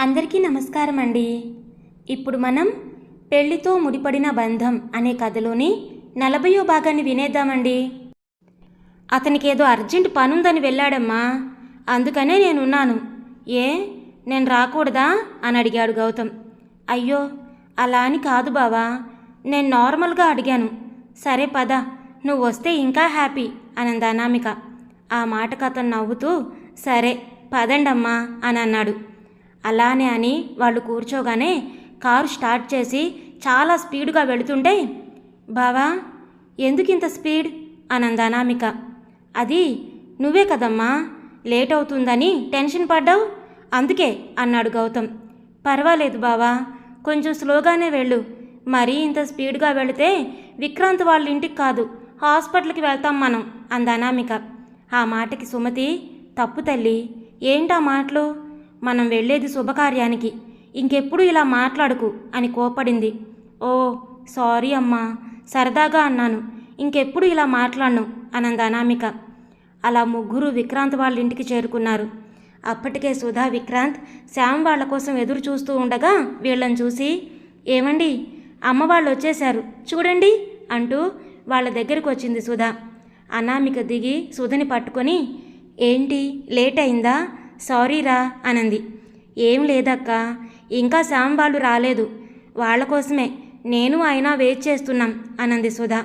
అందరికీ నమస్కారం అండి. ఇప్పుడు మనం పెళ్ళితో ముడిపడిన బంధం అనే కథలోని నలభయో భాగాన్ని వినేద్దామండి. అతనికి ఏదో అర్జెంట్ పనుందని వెళ్ళాడమ్మా. అందుకనే నేనున్నాను. ఏ? నేను రాకూడదా? అని అడిగాడు గౌతమ్. అయ్యో అలా అని కాదు బావా. నేను నార్మల్గా అడిగాను. సరే పద నువ్వు వస్తే ఇంకా హ్యాపీ అనంది అనామిక. ఆ మాటకు అతను నవ్వుతూ సరే పదండమ్మా అని అన్నాడు. అలానే అని వాళ్ళు కూర్చోగానే కారు స్టార్ట్ చేసి చాలా స్పీడ్గా వెళుతుంటే బావా ఎందుకు ఇంత స్పీడ్? అనంద అనామిక అది నువ్వే కదమ్మా లేట్ అవుతుందని టెన్షన్ పడ్డావు? అందుకే అన్నాడు గౌతమ్. పర్వాలేదు బావా కొంచెం స్లోగానే వెళ్ళు. మరీ ఇంత స్పీడ్గా వెళితే విక్రాంత్ వాళ్ళ ఇంటికి కాదు హాస్పిటల్కి వెళ్తాం మనం అంద అనామిక ఆ మాటకి సుమతి తప్పు తల్లి ఏంటా మాటలు? మనం వెళ్ళేది శుభకార్యానికి. ఇంకెప్పుడు ఇలా మాట్లాడుకు అని కోపడింది ఓ సారీ అమ్మా సరదాగా అన్నాను. ఇంకెప్పుడు ఇలా మాట్లాడను అనంది అనామిక. అలా ముగ్గురు విక్రాంత్ వాళ్ళ ఇంటికి చేరుకున్నారు. అప్పటికే సుధా విక్రాంత్ శ్యామ్ వాళ్ళ కోసం ఎదురు చూస్తూ ఉండగా వీళ్ళని చూసి ఏమండి అమ్మ వాళ్ళు వచ్చేశారు. చూడండి అంటూ వాళ్ళ దగ్గరికి వచ్చింది సుధా. అనామిక దిగి సుధని పట్టుకొని ఏంటి లేట్ అయిందా? సారీరా అనంది. ఏం లేదక్క ఇంకా శ్యామ్ వాళ్ళు రాలేదు. వాళ్ళ కోసమే నేను అయినా వెయిట్ చేస్తున్నాం అనంది సుధా.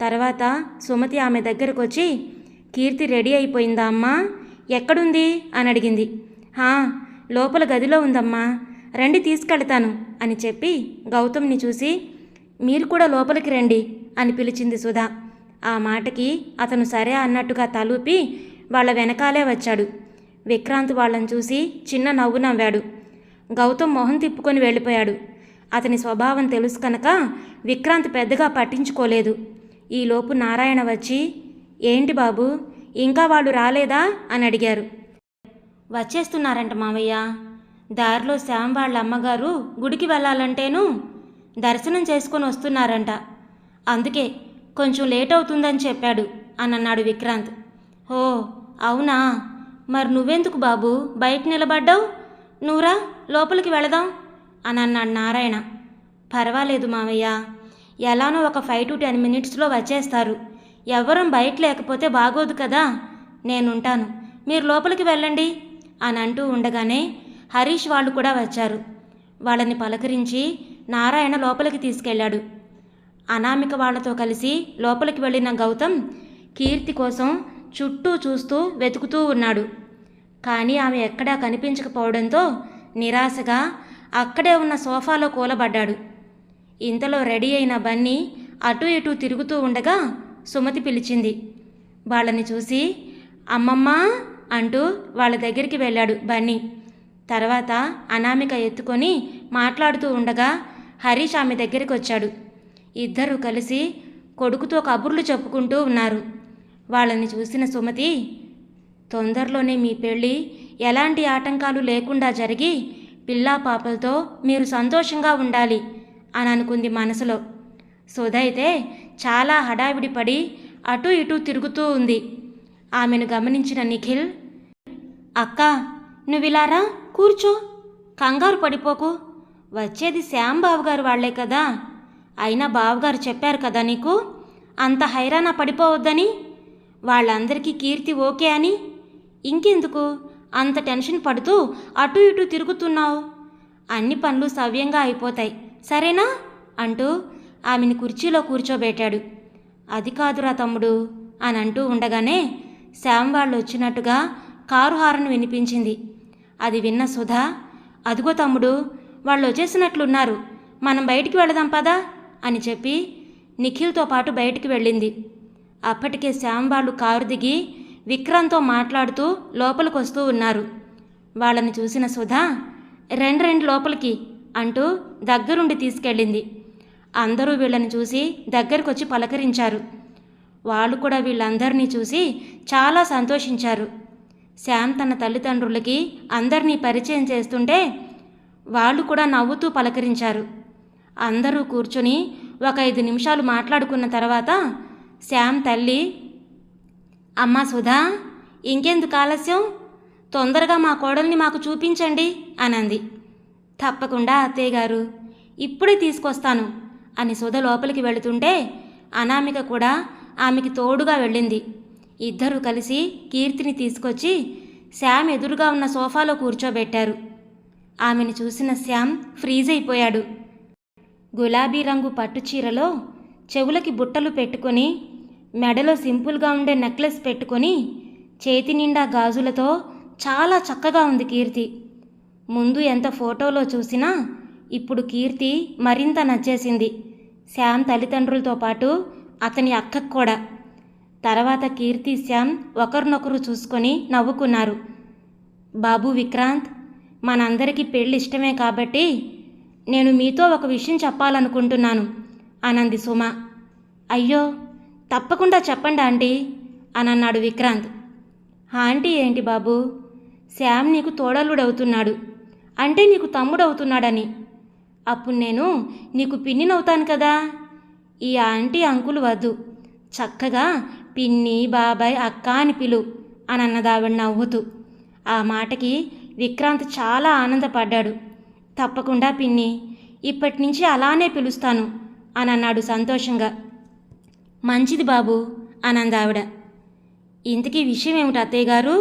తర్వాత సుమతి ఆమె దగ్గరకు వచ్చి కీర్తి రెడీ అయిపోయిందా అమ్మా? ఎక్కడుంది? అని అడిగింది. హా లోపల గదిలో ఉందమ్మా. రండి తీసుకెళ్తాను అని చెప్పి గౌతమ్ని చూసి మీరు కూడా లోపలికి రండి అని పిలిచింది సుధా. ఆ మాటకి అతను సరే అన్నట్టుగా తలూపి వాళ్ళ వెనకాలే వచ్చాడు. విక్రాంత్ వాళ్ళని చూసి చిన్న నవ్వు నవ్వాడు. గౌతమ్ మొహం తిప్పుకొని వెళ్ళిపోయాడు. అతని స్వభావం తెలుసు కనుక విక్రాంత్ పెద్దగా పట్టించుకోలేదు. ఈలోపు నారాయణ వచ్చి ఏంటి బాబు ఇంకా వాళ్ళు రాలేదా? అని అడిగారు. వచ్చేస్తున్నారంట మావయ్య. దారిలో శ్యామ్ వాళ్ళ అమ్మగారు గుడికి వెళ్ళాలంటేను దర్శనం చేసుకొని వస్తున్నారంట. అందుకే కొంచెం లేట్ అవుతుందని చెప్పాడు అని అన్నాడు విక్రాంత్. ఓ అవునా? మరి నువ్వెందుకు బాబు? బయట నిలబడ్డావు? నువ్వురా లోపలికి వెళదాం అని అన్నాడు నారాయణ. పర్వాలేదు మావయ్య. ఎలానో ఒక ఫైవ్ టు టెన్ మినిట్స్లో వచ్చేస్తారు. ఎవ్వరం బయట లేకపోతే బాగోదు కదా. నేనుంటాను. మీరు లోపలికి వెళ్ళండి అని అంటూ ఉండగానే హరీష్ వాళ్ళు కూడా వచ్చారు. వాళ్ళని పలకరించి నారాయణ లోపలికి తీసుకెళ్ళాడు. అనామిక వాళ్ళతో కలిసి లోపలికి వెళ్ళిన గౌతమ్ కీర్తి కోసం చుట్టూ చూస్తూ వెతుకుతూ ఉన్నాడు. కానీ ఆమె ఎక్కడా కనిపించకపోవడంతో నిరాశగా అక్కడే ఉన్న సోఫాలో కూలబడ్డాడు. ఇంతలో రెడీ అయిన బన్నీ అటు ఇటు తిరుగుతూ ఉండగా సుమతి పిలిచింది. వాళ్ళని చూసి అమ్మమ్మ అంటూ వాళ్ళ దగ్గరికి వెళ్ళాడు బన్నీ. తర్వాత అనామిక ఎత్తుకొని మాట్లాడుతూ ఉండగా హరీష్ ఆమె దగ్గరికి వచ్చాడు ఇద్దరూ కలిసి కొడుకుతో కబుర్లు చెప్పుకుంటూ ఉన్నారు. వాళ్ళని చూసిన సుమతి తొందరలోనే మీ పెళ్ళి ఎలాంటి ఆటంకాలు లేకుండా జరిగి పిల్లా పాపలతో మీరు సంతోషంగా ఉండాలి అని అనుకుంది మనసులో. సుధైతే చాలా హడావిడి పడి అటు ఇటు తిరుగుతూ ఉంది. ఆమెను గమనించిన నిఖిల్ అక్క నువ్విలారా కూర్చో. కంగారు పడిపోకు. వచ్చేది శ్యామ్ బావగారు వాళ్ళే కదా. అయినా బావగారు చెప్పారు కదా నీకు? అంత హైరాణ పడిపోవద్దని వాళ్ళందరికీ కీర్తి ఓకే అని? ఇంకెందుకు? అంత టెన్షన్ పడుతూ అటు ఇటు తిరుగుతున్నావు. అన్ని పనులు సవ్యంగా అయిపోతాయి. సరేనా? అంటూ ఆమెని కుర్చీలో కూర్చోబెట్టాడు. అది కాదురా తమ్ముడు అని అంటూ ఉండగానే శ్యామ్ వాళ్ళు వచ్చినట్టుగా కారు హారన్ వినిపించింది. అది విన్న సుధా అదిగో తమ్ముడు వాళ్ళు వచ్చేసినట్లున్నారు మనం బయటికి వెళదాం పదా? అని చెప్పి నిఖిల్తో పాటు బయటికి వెళ్ళింది. అప్పటికే శ్యామ్ వాళ్ళు కారు దిగి విక్రమ్తో మాట్లాడుతూ లోపలికి వస్తూ ఉన్నారు. వాళ్ళని చూసిన సుధా రెండు రెండు లోపలికి అంటూ దగ్గరుండి తీసుకెళ్ళింది. అందరూ వీళ్ళని చూసి దగ్గరకు వచ్చి పలకరించారు. వాళ్ళు కూడా వీళ్ళందరినీ చూసి చాలా సంతోషించారు. శ్యామ్ తన తల్లిదండ్రులకి అందరినీ పరిచయం చేస్తుంటే వాళ్ళు కూడా నవ్వుతూ పలకరించారు. అందరూ కూర్చుని ఒక ఐదు నిమిషాలు మాట్లాడుకున్న తర్వాత శ్యామ్ తల్లి. అమ్మా సుధా ఇంకెందుకు ఆలస్యం? తొందరగా మా కోడల్ని మాకు చూపించండి అనంది. తప్పకుండా అత్తయ్య గారు ఇప్పుడే తీసుకొస్తాను అని సుధ లోపలికి వెళుతుంటే అనామిక కూడా ఆమెకి తోడుగా వెళ్ళింది. ఇద్దరూ కలిసి కీర్తిని తీసుకొచ్చి శ్యామ్ ఎదురుగా ఉన్న సోఫాలో కూర్చోబెట్టారు. ఆమెను చూసిన శ్యామ్ ఫ్రీజ్ అయిపోయాడు గులాబీ రంగు పట్టు చీరలో చెవులకి బుట్టలు పెట్టుకొని మెడలో సింపుల్గా ఉండే నెక్లెస్ పెట్టుకొని చేతి నిండా గాజులతో చాలా చక్కగా ఉంది కీర్తి. ముందు ఎంత ఫోటోలో చూసినా ఇప్పుడు కీర్తి మరింత నచ్చేసింది. శ్యామ్ తల్లిదండ్రులతో పాటు అతని అక్కకు కూడా. తర్వాత కీర్తి శ్యామ్ ఒకరినొకరు చూసుకొని నవ్వుకున్నారు. బాబు విక్రాంత్ మనందరికీ పెళ్ళి ఇష్టమే కాబట్టి నేను మీతో ఒక విషయం చెప్పాలనుకుంటున్నాను అనంది సుమ. అయ్యో తప్పకుండా చెప్పండి ఆంటీ అని అన్నాడు విక్రాంత్. ఆంటీ ఏంటి బాబు? శ్యామ్ నీకు తోడలుడవుతున్నాడు అంటే నీకు తమ్ముడవుతున్నాడని. అప్పుడు నేను నీకు పిన్నినవుతాను కదా? ఈ ఆంటీ అంకులు వద్దు. చక్కగా పిన్ని బాబాయ్ అక్క అని పిలు అని అన్నదావిడ నవ్వుతూ. ఆ మాటకి విక్రాంత్ చాలా ఆనందపడ్డాడు. తప్పకుండా పిన్ని ఇప్పటి నుంచి అలానే పిలుస్తాను అని అన్నాడు సంతోషంగా. మంచిది బాబు అని ఇంతకీ విషయం ఏమిటి అత్తయ్య గారు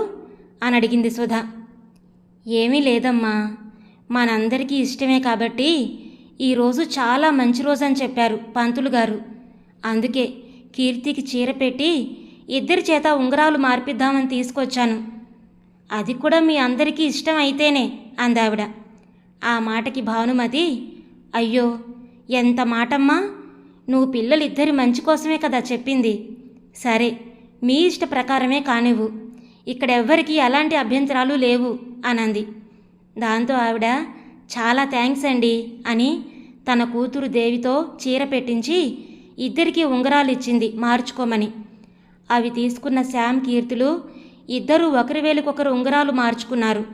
అని అడిగింది సుధ. ఏమీ లేదమ్మా. మనందరికీ ఇష్టమే కాబట్టి ఈరోజు చాలా మంచి రోజు అని చెప్పారు పంతులు గారు. అందుకే కీర్తికి చీర పెట్టి ఇద్దరి చేత ఉంగరాలు మార్పిద్దామని తీసుకొచ్చాను. అది కూడా మీ అందరికీ ఇష్టం అయితేనే అందావిడ. ఆ మాటకి భానుమతి అయ్యో ఎంత మాటమ్మా! నువ్వు పిల్లలిద్దరి మంచి కోసమే కదా చెప్పింది. సరే మీ ఇష్ట ప్రకారమే కానివ్వు. ఇక్కడ ఎవ్వరికీ ఎలాంటి అభ్యంతరాలు లేవు అనంది. దాంతో ఆవిడ చాలా థ్యాంక్స్ అండి అని తన కూతురు దేవితో చీర పెట్టించి ఇద్దరికీ ఉంగరాలు ఇచ్చింది మార్చుకోమని. అవి తీసుకున్న శ్యామ్ కీర్తులు ఇద్దరూ ఒకరి వేలికొకరు ఉంగరాలు మార్చుకున్నారు.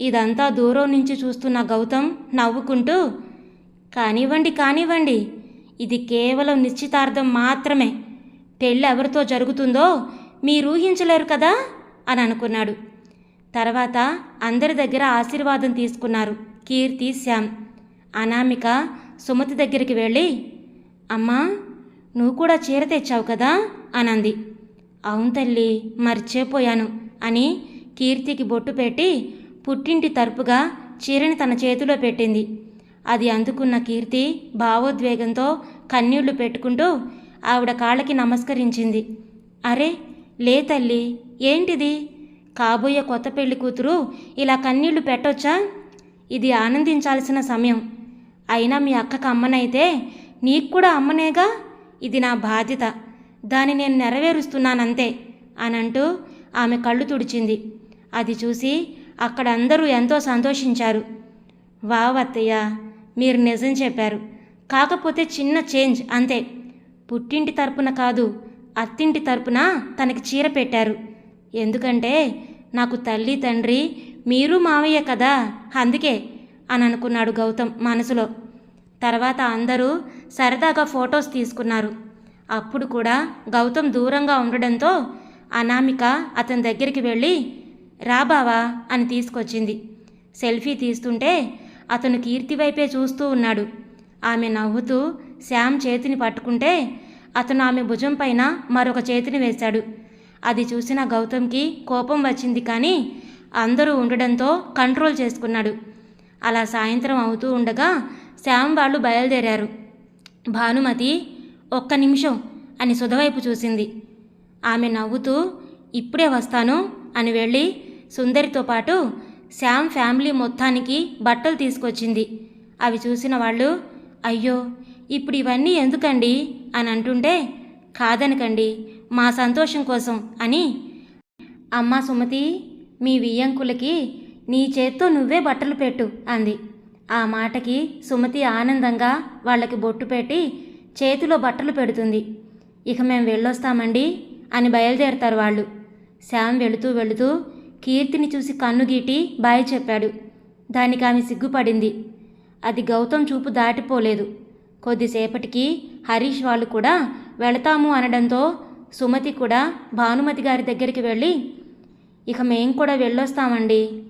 ఇదంతా దూరం నుంచి చూస్తున్న గౌతమ్ నవ్వుకుంటూ కానివ్వండి కానివ్వండి ఇది కేవలం నిశ్చితార్థం మాత్రమే. పెళ్ళి ఎవరితో జరుగుతుందో మీరు ఊహించలేరు కదా? అని అనుకున్నాడు. తర్వాత అందరి దగ్గర ఆశీర్వాదం తీసుకున్నారు కీర్తి శ్యామ్. అనామిక సుమతి దగ్గరికి వెళ్ళి అమ్మా నువ్వు కూడా చీర తెచ్చావు కదా? అనంది. అవును తల్లి మర్చిపోయాను అని కీర్తికి బొట్టు పెట్టి పుట్టింటి తరపుగా చీరని తన చేతిలో పెట్టింది. అది అందుకున్న కీర్తి భావోద్వేగంతో కన్నీళ్ళు పెట్టుకుంటూ ఆవిడ కాళ్ళకి నమస్కరించింది. అరే లే తల్లి ఏంటిది? కాబోయే కొత్త పెళ్ళి కూతురు ఇలా కన్నీళ్ళు పెట్టొచ్చా? ఇది ఆనందించాల్సిన సమయం. అయినా మీ అక్కకు అమ్మనైతే నీకు కూడా అమ్మనేగా? ఇది నా బాధ్యత. దాన్ని నేను నెరవేరుస్తున్నానంతే అనంటూ ఆమె కళ్ళు తుడిచింది. అది చూసి అక్కడ అందరూ ఎంతో సంతోషించారు. వావ్ మీరు నిజం చెప్పారు. కాకపోతే చిన్న చేంజ్ అంతే. పుట్టింటి తరపున కాదు అత్తింటి తరపున తనకి చీర పెట్టారు. ఎందుకంటే నాకు తల్లి తండ్రి మీరు మావయ్య కదా అందుకే అని అనుకున్నాడు గౌతమ్ మనసులో. తర్వాత అందరూ సరదాగా ఫొటోస్ తీసుకున్నారు. అప్పుడు కూడా గౌతమ్ దూరంగా ఉండడంతో అనామిక అతని దగ్గరికి వెళ్ళి రా బావా అని తీసుకొచ్చింది. సెల్ఫీ తీస్తుంటే అతను కీర్తి వైపే చూస్తూ ఉన్నాడు. ఆమె నవ్వుతూ శ్యామ్ చేతిని పట్టుకుంటే అతను ఆమె భుజం పైన మరొక చేతిని వేశాడు. అది చూసిన గౌతమ్కి కోపం వచ్చింది కానీ అందరూ ఉండడంతో కంట్రోల్ చేసుకున్నాడు. అలా సాయంత్రం అవుతూ ఉండగా శ్యామ్ వాళ్ళు బయలుదేరారు. భానుమతి ఒక్క నిమిషం అని సుధవైపు చూసింది. ఆమె నవ్వుతూ ఇప్పుడే వస్తాను అని వెళ్ళి సుందరితో పాటు శ్యామ్ ఫ్యామిలీ మొత్తానికి బట్టలు తీసుకొచ్చింది. అవి చూసిన వాళ్ళు అయ్యో ఇప్పుడు ఇవన్నీ ఎందుకండి? అని అంటుంటే కాదనకండి మా సంతోషం కోసం అని. అమ్మా సుమతి మీ వియ్యంకులకి నీ చేత్తో నువ్వే బట్టలు పెట్టు అంది. ఆ మాటకి సుమతి ఆనందంగా వాళ్ళకి బొట్టు పెట్టి చేతిలో బట్టలు పెడుతుంది. ఇక మేము వెళ్ళొస్తామండి అని బయలుదేరతారు వాళ్ళు. శ్యామ్ వెళుతూ వెళుతూ కీర్తిని చూసి కన్ను గీటి బాయ్ చెప్పాడు. దానికి ఆమె సిగ్గుపడింది. అది గౌతమ్ చూపు దాటిపోలేదు. కొద్దిసేపటికి హరీష్ వాళ్ళు కూడా వెళతాము అనడంతో సుమతి కూడా భానుమతి గారి దగ్గరికి వెళ్ళి ఇక మేం కూడా వెళ్ళొస్తామండి.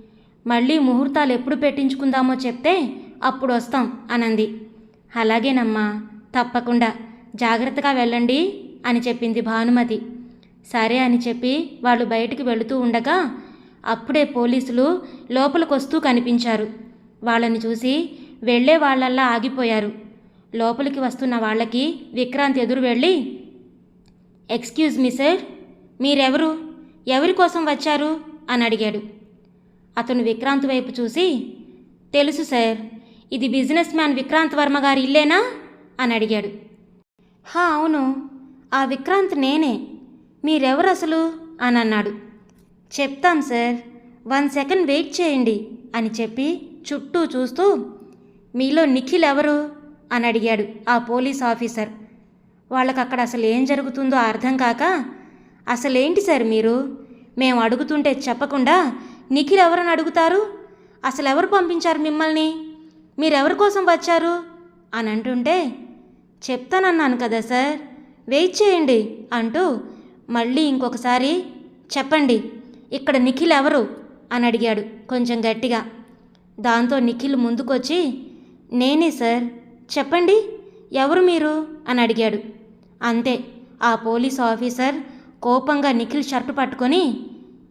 మళ్ళీ ముహూర్తాలు ఎప్పుడు పెట్టించుకుందామో చెప్తే అప్పుడు వస్తాం అనంది. అలాగేనమ్మా తప్పకుండా. జాగ్రత్తగా వెళ్ళండి అని చెప్పింది భానుమతి. సరే అని చెప్పి వాళ్ళు బయటికి వెళుతూ ఉండగా అప్పుడే పోలీసులు లోపలికొస్తూ కనిపించారు. వాళ్ళని చూసి వెళ్ళే వాళ్ళల్లా ఆగిపోయారు. లోపలికి వస్తున్న వాళ్ళకి విక్రాంత్ ఎదురు వెళ్ళి ఎక్స్క్యూజ్ మీ సార్ మీరెవరు? ఎవరి కోసం వచ్చారు? అని అడిగాడు. అతను విక్రాంత్ వైపు చూసి తెలుసు సార్ ఇది బిజినెస్ మ్యాన్ విక్రాంత్ వర్మ గారి ఇల్లేనా? అని అడిగాడు. హా అవును ఆ విక్రాంత్ నేనే. మీరెవరు అసలు అని అన్నాడు. చెప్తాం సార్. వన్ సెకండ్ వెయిట్ చేయండి అని చెప్పి చుట్టూ చూస్తూ మీలో నిఖిల్ ఎవరు? అని అడిగాడు ఆ పోలీస్ ఆఫీసర్. వాళ్ళకి అక్కడ అసలు ఏం జరుగుతుందో అర్థం కాక అసలేంటి సార్ మీరు? మేము అడుగుతుంటే చెప్పకుండా నిఖిల్ ఎవరని అడుగుతారు? అసలు ఎవరు పంపించారు మిమ్మల్ని? మీరెవరి కోసం వచ్చారు? అని అంటుంటే చెప్తానన్నాను కదా సార్. వెయిట్ చేయండి అంటూ మళ్ళీ ఇంకొకసారి చెప్పండి. ఇక్కడ నిఖిల్ ఎవరు అని అడిగాడు కొంచెం గట్టిగా. దాంతో నిఖిల్ ముందుకొచ్చి నేనే సార్. చెప్పండి ఎవరు మీరు? అని అడిగాడు. అంతే ఆ పోలీస్ ఆఫీసర్ కోపంగా నిఖిల్ షర్ట్ పట్టుకొని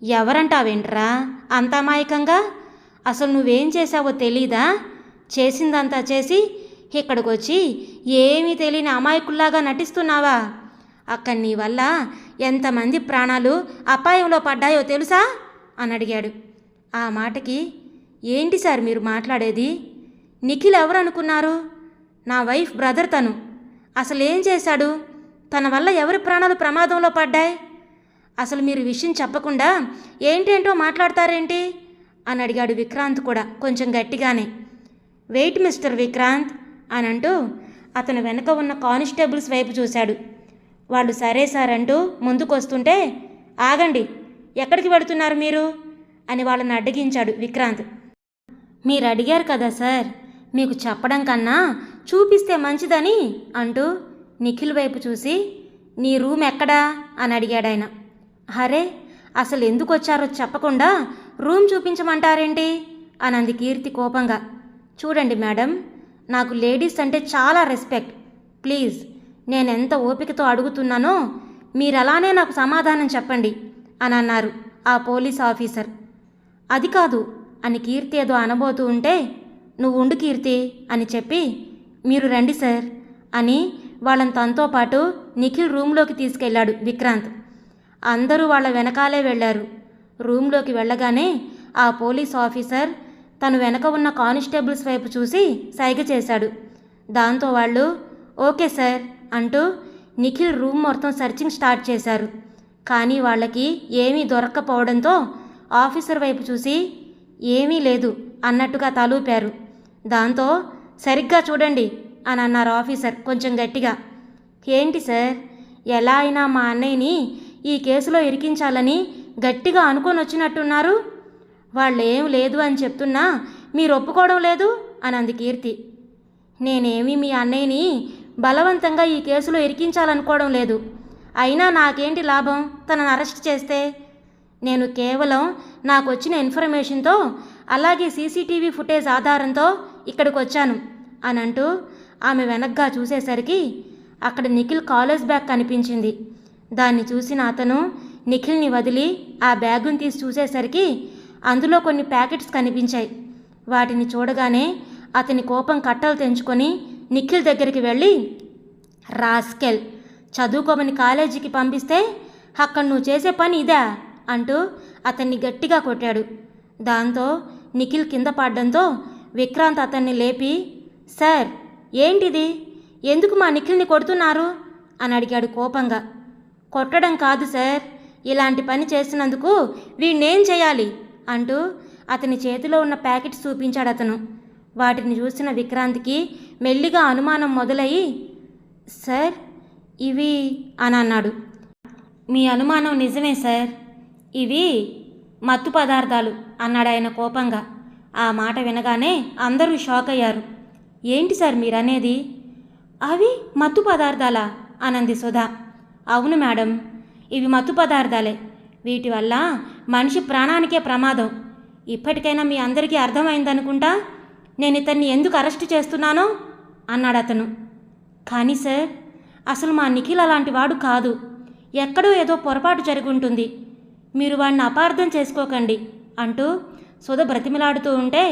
ఎవరంటావేంట్రా? అంత అమాయకంగా? అసలు నువ్వేం చేశావో తెలీదా? చేసిందంతా చేసి ఇక్కడికి వచ్చి ఏమీ తెలియని అమాయకుల్లాగా నటిస్తున్నావా? అక్కడ నీ వల్ల ఎంతమంది ప్రాణాలు అపాయంలో పడ్డాయో తెలుసా? అని అడిగాడు. ఆ మాటకి ఏంటి సార్ మీరు మాట్లాడేది? నిఖిల్ ఎవరనుకున్నారు? నా వైఫ్ బ్రదర్ తను. అసలు ఏం చేశాడు? తన వల్ల ఎవరి ప్రాణాలు ప్రమాదంలో పడ్డాయి? అసలు మీరు విషయం చెప్పకుండా ఏంటేంటో మాట్లాడతారేంటి? అని అడిగాడు విక్రాంత్ కూడా కొంచెం గట్టిగానే. వెయిట్ మిస్టర్ విక్రాంత్ అని అంటూ అతను వెనక ఉన్న కానిస్టేబుల్స్ వైపు చూశాడు. వాళ్ళు సరే సార్ అంటూ ముందుకొస్తుంటే ఆగండి ఎక్కడికి వెళుతున్నారు మీరు? అని వాళ్ళని అడ్డగించాడు విక్రాంత్. మీరు అడిగారు కదా సార్ మీకు చెప్పడం కన్నా చూపిస్తే మంచిదని అంటూ నిఖిల్ వైపు చూసి నీ రూమ్ ఎక్కడా? అని అడిగాడు ఆయన. అరే అసలు ఎందుకు వచ్చారో చెప్పకుండా రూమ్ చూపించమంటారేంటి? అనంది కీర్తి కోపంగా. చూడండి మేడం నాకు లేడీస్ అంటే చాలా రెస్పెక్ట్ ప్లీజ్. నేను ఎంత ఓపికతో అడుగుతున్నానో మీరు అలానే నాకు సమాధానం చెప్పండి అని అన్నారు ఆ పోలీస్ ఆఫీసర్. అది కాదు అని కీర్తి ఏదో అనబోతూ ఉంటే నువ్వు ఉండు కీర్తి అని చెప్పి మీరు రండి సార్ అని వాళ్ళని తనతో పాటు నిఖిల్ రూమ్లోకి తీసుకెళ్ళాడు విక్రాంత్. అందరూ వాళ్ళ వెనకాలే వెళ్ళారు. రూమ్లోకి వెళ్ళగానే ఆ పోలీస్ ఆఫీసర్ తను వెనక ఉన్న కానిస్టేబుల్స్ వైపు చూసి సైగ చేశాడు. దాంతో వాళ్ళు ఓకే సార్ అంటూ నిఖిల్ రూమ్ మొత్తం సర్చింగ్ స్టార్ట్ చేశారు. కానీ వాళ్ళకి ఏమీ దొరక్కపోవడంతో ఆఫీసర్ వైపు చూసి ఏమీ లేదు అన్నట్టుగా తలూపారు. దాంతో సరిగ్గా చూడండి అని అన్నారు ఆఫీసర్ కొంచెం గట్టిగా. ఏంటి సార్? ఎలా అయినా మా అన్నయ్యని ఈ కేసులో ఇరికించాలని గట్టిగా అనుకొని వచ్చినట్టున్నారు. వాళ్ళు ఏం లేదు అని చెప్తున్నా మీరు ఒప్పుకోవడం లేదు? అని అంది కీర్తి. నేనేమి మీ అన్నయ్యని బలవంతంగా ఈ కేసులో ఇరికించాలనుకోవడం లేదు. అయినా నాకేంటి లాభం? తనను అరెస్ట్ చేస్తే? నేను కేవలం నాకు వచ్చిన ఇన్ఫర్మేషన్తో అలాగే సీసీటీవీ ఫుటేజ్ ఆధారంతో ఇక్కడికి వచ్చాను అని అంటూ ఆమె వెనక్గా చూసేసరికి అక్కడ నిఖిల్ కాలేజ్ బ్యాగ్ కనిపించింది. దాన్ని చూసిన అతను నిఖిల్ని వదిలి ఆ బ్యాగును తీసి చూసేసరికి అందులో కొన్ని ప్యాకెట్స్ కనిపించాయి. వాటిని చూడగానే అతని కోపం కట్టలు తెంచుకొని నిఖిల్ దగ్గరికి వెళ్ళి రాస్కెల్ చదువుకోమని కాలేజీకి పంపిస్తే అక్కడ నువ్వు చేసే పని ఇదా అంటూ అతన్ని గట్టిగా కొట్టాడు. దాంతో నిఖిల్ కింద పడ్డంతో విక్రాంత్ అతన్ని లేపి సార్ ఏంటిది? ఎందుకు మా నిఖిల్ని కొడుతున్నారు? అని అడిగాడు కోపంగా. కొట్టడం కాదు సార్ ఇలాంటి పని చేసినందుకు వీడినేం చేయాలి? అంటూ అతని చేతిలో ఉన్న ప్యాకెట్ చూపించాడు అతను. వాటిని చూసిన విక్రాంత్కి మెల్లిగా అనుమానం మొదలయ్యి సార్ ఇవి అని అన్నాడు. మీ అనుమానం నిజమే సార్. ఇవి మత్తు పదార్థాలు అన్నాడు ఆయన కోపంగా. ఆ మాట వినగానే అందరూ షాక్ అయ్యారు. ఏంటి సార్ మీరనేది? అవి మత్తు పదార్థాలా? అనంది సుధా. అవును మేడం ఇవి మత్తు పదార్థాలే. వీటి వల్ల మనిషి ప్రాణానికే ప్రమాదం. ఇప్పటికైనా మీ అందరికీ అర్థమైందనుకుంటా? నేను ఇతన్ని ఎందుకు అరెస్ట్ చేస్తున్నానో? అన్నాడు అతను. కానీ సార్ అసలు మా నిఖిల్ అలాంటి వాడు కాదు. ఎక్కడో ఏదో పొరపాటు జరుగుంటుంది. మీరు వాడిని అపార్థం చేసుకోకండి అంటూ సుధ బ్రతిమిలాడుతూ ఉంటే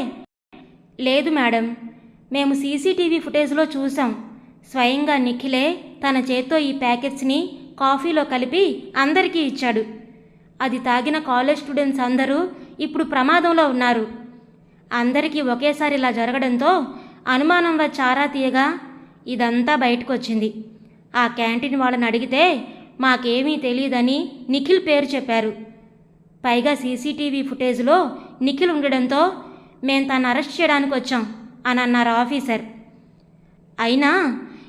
లేదు మేడం మేము సీసీటీవీ ఫుటేజ్లో చూసాం స్వయంగా నిఖిలే తన చేత్తో ఈ ప్యాకెట్స్ని కాఫీలో కలిపి అందరికీ ఇచ్చాడు. అది తాగిన కాలేజ్ స్టూడెంట్స్ అందరూ ఇప్పుడు ప్రమాదంలో ఉన్నారు. అందరికీ ఒకేసారి ఇలా జరగడంతో అనుమానం వచ్చి ఆరా తీయగా ఇదంతా బయటకు వచ్చింది ఆ క్యాంటీన్ వాళ్ళని అడిగితే మాకేమీ తెలియదని నిఖిల్ పేరు చెప్పారు. పైగా సీసీటీవీ ఫుటేజ్లో నిఖిల్ ఉండడంతో మేము తను అరెస్ట్ చేయడానికి వచ్చాం అని అన్నారు ఆఫీసర్. అయినా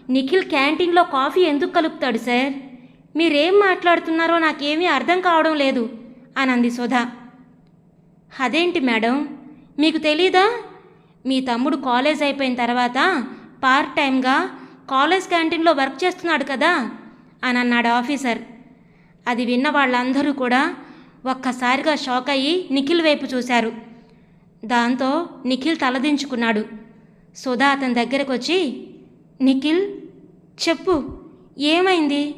నిఖిల్ క్యాంటీన్లో కాఫీ ఎందుకు కలుపుతాడు సార్? మీరేం మాట్లాడుతున్నారో నాకేమీ అర్థం కావడం లేదు అని అంది సుధా. అదేంటి మేడం? మీకు తెలీదా? మీ తమ్ముడు కాలేజ్ అయిపోయిన తర్వాత పార్ట్ టైంగా కాలేజ్ క్యాంటీన్లో వర్క్ చేస్తున్నాడు కదా అని అన్నాడు ఆఫీసర్. అది విన్న వాళ్ళందరూ కూడా ఒక్కసారిగా షాక్ అయ్యి నిఖిల్ వైపు చూశారు. దాంతో నిఖిల్ తలదించుకున్నాడు. సుధా అతని దగ్గరకు వచ్చి నిఖిల్ చెప్పు ఏమైంది?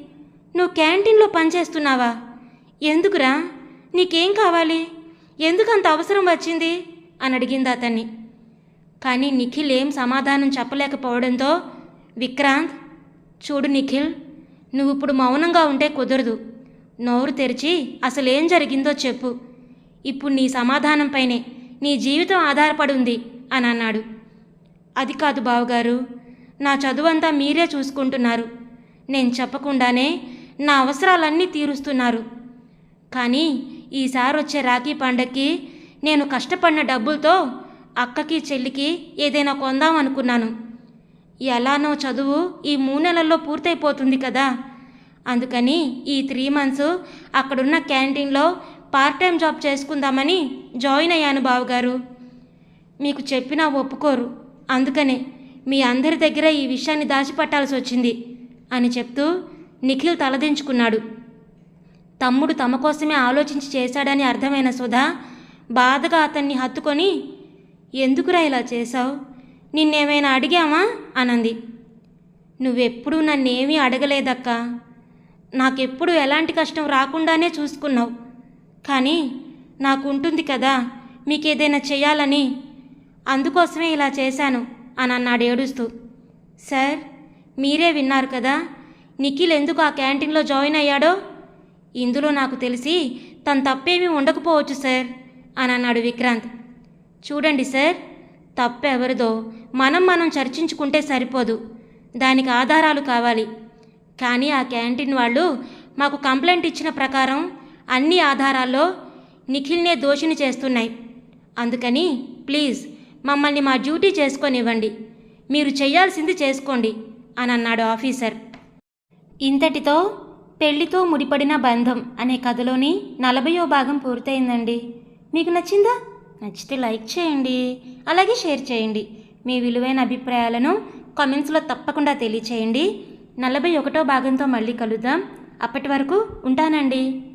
నువ్వు క్యాంటీన్లో పనిచేస్తున్నావా ఎందుకురా? నీకేం కావాలి? ఎందుకు అంత అవసరం వచ్చింది? అని అడిగింది అతన్ని. కానీ నిఖిల్ ఏం సమాధానం చెప్పలేకపోవడంతో విక్రాంత్ చూడు నిఖిల్ నువ్వు ఇప్పుడు మౌనంగా ఉంటే కుదరదు. నోరు తెరిచి అసలేం జరిగిందో చెప్పు. ఇప్పుడు నీ సమాధానంపైనే నీ జీవితం ఆధారపడి ఉంది అని అన్నాడు. అది కాదు బావగారు నా చదువంతా మీరే చూసుకుంటున్నారు. నేను చెప్పకుండానే నా అవసరాలన్నీ తీరుస్తున్నారు. కానీ ఈసారి వచ్చే రాఖీ పండక్కి నేను కష్టపడిన డబ్బులతో అక్కకి చెల్లికి ఏదైనా కొందాం అనుకున్నాను ఎలానో చదువు ఈ మూడు నెలల్లో పూర్తయిపోతుంది కదా. అందుకని ఈ త్రీ మంత్స్ అక్కడున్న క్యాంటీన్లో పార్ట్ టైం జాబ్ చేసుకుందామని జాయిన్ అయ్యాను బావగారు. మీకు చెప్పినా ఒప్పుకోరు. అందుకనే మీ అందరి దగ్గర ఈ విషయాన్ని దాచిపట్టాల్సి వచ్చింది అని చెప్తూ నిఖిల్ తలదించుకున్నాడు. తమ్ముడు తమ కోసమే ఆలోచించి చేశాడని అర్థమైన సుధా బాధగా అతన్ని హత్తుకొని ఎందుకురా ఇలా చేశావు? నిన్నేమైనా అడిగామా? అనంది. నువ్వెప్పుడూ నన్నేమీ అడగలేదక్కా. నాకెప్పుడు ఎలాంటి కష్టం రాకుండానే చూసుకున్నావు. కానీ నాకుంటుంది కదా మీకేదైనా చేయాలని అందుకోసమే ఇలా చేశాను అని అన్నాడు ఏడుస్తూ. సార్ మీరే విన్నారు కదా నిఖిల్ ఎందుకు ఆ క్యాంటీన్లో జాయిన్ అయ్యాడో? ఇందులో నాకు తెలిసి తన తప్పేమీ ఉండకపోవచ్చు సార్. అని అన్నాడు విక్రాంత్. చూడండి సార్ తప్పెవరిదో మనం మనం చర్చించుకుంటే సరిపోదు. దానికి ఆధారాలు కావాలి. కానీ ఆ క్యాంటీన్ వాళ్ళు మాకు కంప్లైంట్ ఇచ్చిన ప్రకారం అన్ని ఆధారాల్లో నిఖిల్నే దోషిని చేస్తున్నాయి. అందుకని ప్లీజ్ మమ్మల్ని మా డ్యూటీ చేసుకొనివ్వండి. మీరు చేయాల్సింది చేసుకోండి అని అన్నాడు ఆఫీసర్. ఇంతటితో పెళ్ళితో ముడిపడిన బంధం అనే కథలోని నలభయో భాగం పూర్తయిందండి. మీకు నచ్చిందా? నచ్చితే లైక్ చేయండి అలాగే షేర్ చేయండి. మీ విలువైన అభిప్రాయాలను కామెంట్స్లో తప్పకుండా తెలియచేయండి. నలభై ఒకటో భాగంతో మళ్ళీ కలుద్దాం. అప్పటి వరకు ఉంటానండి.